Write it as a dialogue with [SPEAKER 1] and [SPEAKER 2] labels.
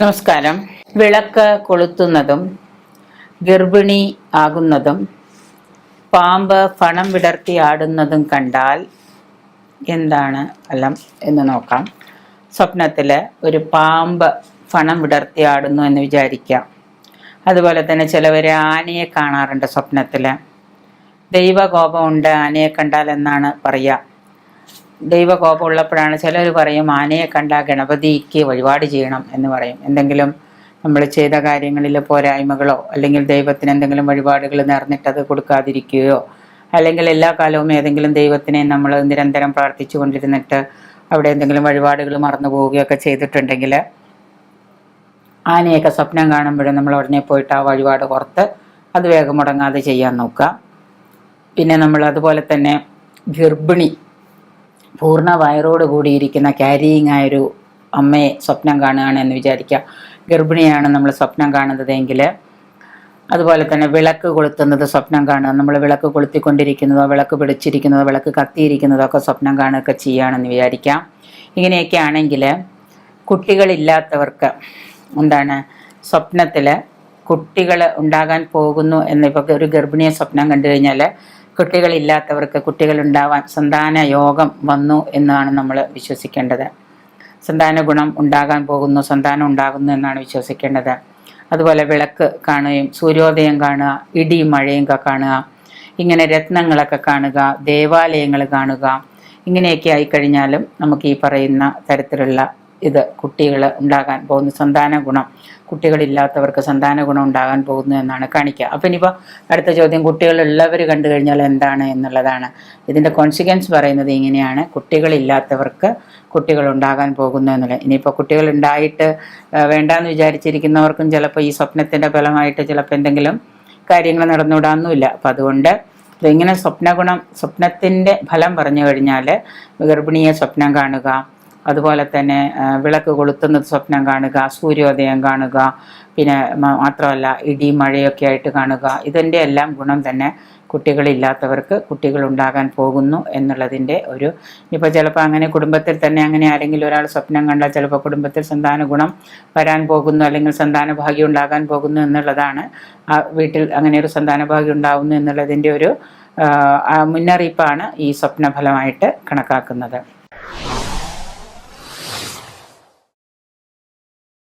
[SPEAKER 1] നമസ്കാരം. വിളക്ക് കൊളുത്തുന്നതും ഗർഭിണി ആകുന്നതും പാമ്പ് ഫണം വിടർത്തി ആടുന്നതും കണ്ടാൽ എന്താണ് ഫലം എന്ന് നോക്കാം. സ്വപ്നത്തിൽ ഒരു പാമ്പ് ഫണം വിടർത്തി ആടുന്നു എന്ന് വിചാരിക്കാം. അതുപോലെ തന്നെ ചിലവർ ആനയെ കാണാറുണ്ട് സ്വപ്നത്തിൽ ദൈവകോപമുണ്ട് ആനയെ കണ്ടാൽ എന്നാണ് പറയുക ദൈവകോപം ഉള്ളപ്പോഴാണ് ചിലർ പറയും ആനയെ കണ്ട ഗണപതിക്ക് വഴിപാട് ചെയ്യണം എന്ന് പറയും. എന്തെങ്കിലും നമ്മൾ ചെയ്ത കാര്യങ്ങളിൽ പോരായ്മകളോ അല്ലെങ്കിൽ ദൈവത്തിന് എന്തെങ്കിലും വഴിപാടുകൾ നേർന്നിട്ടത് കൊടുക്കാതിരിക്കുകയോ അല്ലെങ്കിൽ എല്ലാ കാലവും ഏതെങ്കിലും ദൈവത്തിനെ നമ്മൾ നിരന്തരം പ്രാർത്ഥിച്ചു കൊണ്ടിരുന്നിട്ട് അവിടെ എന്തെങ്കിലും വഴിപാടുകൾ മറന്നു പോവുകയൊക്കെ ചെയ്തിട്ടുണ്ടെങ്കിൽ ആനയൊക്കെ സ്വപ്നം കാണുമ്പോഴും നമ്മൾ ഉടനെ പോയിട്ട് ആ വഴിപാട് പുറത്ത് അത് വേഗം മുടങ്ങാതെ ചെയ്യാൻ നോക്കുക. പിന്നെ നമ്മൾ അതുപോലെ തന്നെ ഗർഭിണി പൂർണ വയറോട് കൂടിയിരിക്കുന്ന ക്യാരിയിങ് ആയൊരു അമ്മയെ സ്വപ്നം കാണുകയാണ് എന്ന് വിചാരിക്കുക. ഗർഭിണിയാണ് നമ്മൾ സ്വപ്നം കാണുന്നതെങ്കിൽ അതുപോലെ തന്നെ വിളക്ക് കൊളുത്തുന്നത് സ്വപ്നം കാണുക. നമ്മൾ വിളക്ക് കൊളുത്തിക്കൊണ്ടിരിക്കുന്നതോ വിളക്ക് പിടിച്ചിരിക്കുന്നതോ വിളക്ക് കത്തിയിരിക്കുന്നതോ ഒക്കെ സ്വപ്നം കാണുകയൊക്കെ ചെയ്യുകയാണെന്ന് വിചാരിക്കാം ഇങ്ങനെയൊക്കെ ആണെങ്കിൽ കുട്ടികളില്ലാത്തവർക്ക് എന്താണ് സ്വപ്നത്തിൽ കുട്ടികൾ ഉണ്ടാകാൻ പോകുന്നു എന്നിപ്പോൾ ഒരു ഗർഭിണിയെ സ്വപ്നം കണ്ടു കഴിഞ്ഞാൽ കുട്ടികളില്ലാത്തവർക്ക് കുട്ടികൾ ഉണ്ടാവാൻ സന്താന യോഗം വന്നു എന്നാണ് നമ്മൾ വിശ്വസിക്കേണ്ടത്. സന്താന ഗുണം ഉണ്ടാകാൻ പോകുന്നു സന്താനം ഉണ്ടാകുന്നു എന്നാണ് വിശ്വസിക്കേണ്ടത്. അതുപോലെ വിളക്ക് കാണുകയും സൂര്യോദയം കാണുക ഇടിയും മഴയും ഒക്കെ കാണുക ഇങ്ങനെ രത്നങ്ങളൊക്കെ കാണുക ദേവാലയങ്ങൾ കാണുക ഇങ്ങനെയൊക്കെ ആയിക്കഴിഞ്ഞാലും നമുക്ക് ഈ പറയുന്ന തരത്തിലുള്ള ഇത് കുട്ടികൾ ഉണ്ടാകാൻ പോകുന്ന. സന്താന ഗുണം. കുട്ടികളില്ലാത്തവർക്ക് സന്താന ഗുണം ഉണ്ടാകാൻ പോകുന്നു എന്നാണ് കാണിക്കുക. അപ്പം ഇനിയിപ്പോൾ അടുത്ത ചോദ്യം കുട്ടികളുള്ളവർ കണ്ടു കഴിഞ്ഞാൽ എന്താണ് എന്നുള്ളതാണ്. ഇതിന്റെ കോൺസിക്വൻസ് പറയുന്നത് ഇങ്ങനെയാണ്. കുട്ടികളില്ലാത്തവർക്ക് കുട്ടികൾ ഉണ്ടാകാൻ പോകുന്നു എന്നുള്ളത്. ഇനിയിപ്പോൾ കുട്ടികൾ ഉണ്ടായിട്ട് വേണ്ടാന്ന് വിചാരിച്ചിരിക്കുന്നവർക്കും ചിലപ്പോൾ ഈ സ്വപ്നത്തിന്റെ ഫലമായിട്ട് ചിലപ്പോൾ എന്തെങ്കിലും കാര്യങ്ങൾ നടന്നുവിടാനൊന്നുമില്ല അപ്പം അതുകൊണ്ട് ഇതിങ്ങനെ സ്വപ്നഗുണം സ്വപ്നത്തിന്റെ ഫലം പറഞ്ഞു കഴിഞ്ഞാൽ ഗർഭിണിയെ സ്വപ്നം കാണുക അതുപോലെ തന്നെ വിളക്ക് കൊളുത്തുന്നത് സ്വപ്നം കാണുക സൂര്യോദയം കാണുക പിന്നെ മാത്രമല്ല ഇടി മഴയൊക്കെ ആയിട്ട് കാണുക. ഇതിന്റെ എല്ലാം ഗുണം തന്നെ കുട്ടികളില്ലാത്തവർക്ക് കുട്ടികൾ ഉണ്ടാകാൻ പോകുന്നു എന്നുള്ളതിന്റെ ഒരു ഇപ്പോൾ ചിലപ്പോൾ അങ്ങനെ കുടുംബത്തിൽ തന്നെ അങ്ങനെ ആരെങ്കിലും ഒരാൾ സ്വപ്നം കണ്ടാൽ ചിലപ്പോൾ കുടുംബത്തിൽ സന്താന ഗുണം വരാൻ പോകുന്നു അല്ലെങ്കിൽ സന്താന ഭാഗ്യം ഉണ്ടാകാൻ പോകുന്നു എന്നുള്ളതാണ്. ആ വീട്ടിൽ അങ്ങനെ ഒരു സന്താന ഭാഗ്യം ഉണ്ടാകുന്നു എന്നുള്ളതിന്റെ ഒരു മുന്നറിയിപ്പാണ് ഈ സ്വപ്നഫലമായിട്ട് കണക്കാക്കുന്നത്.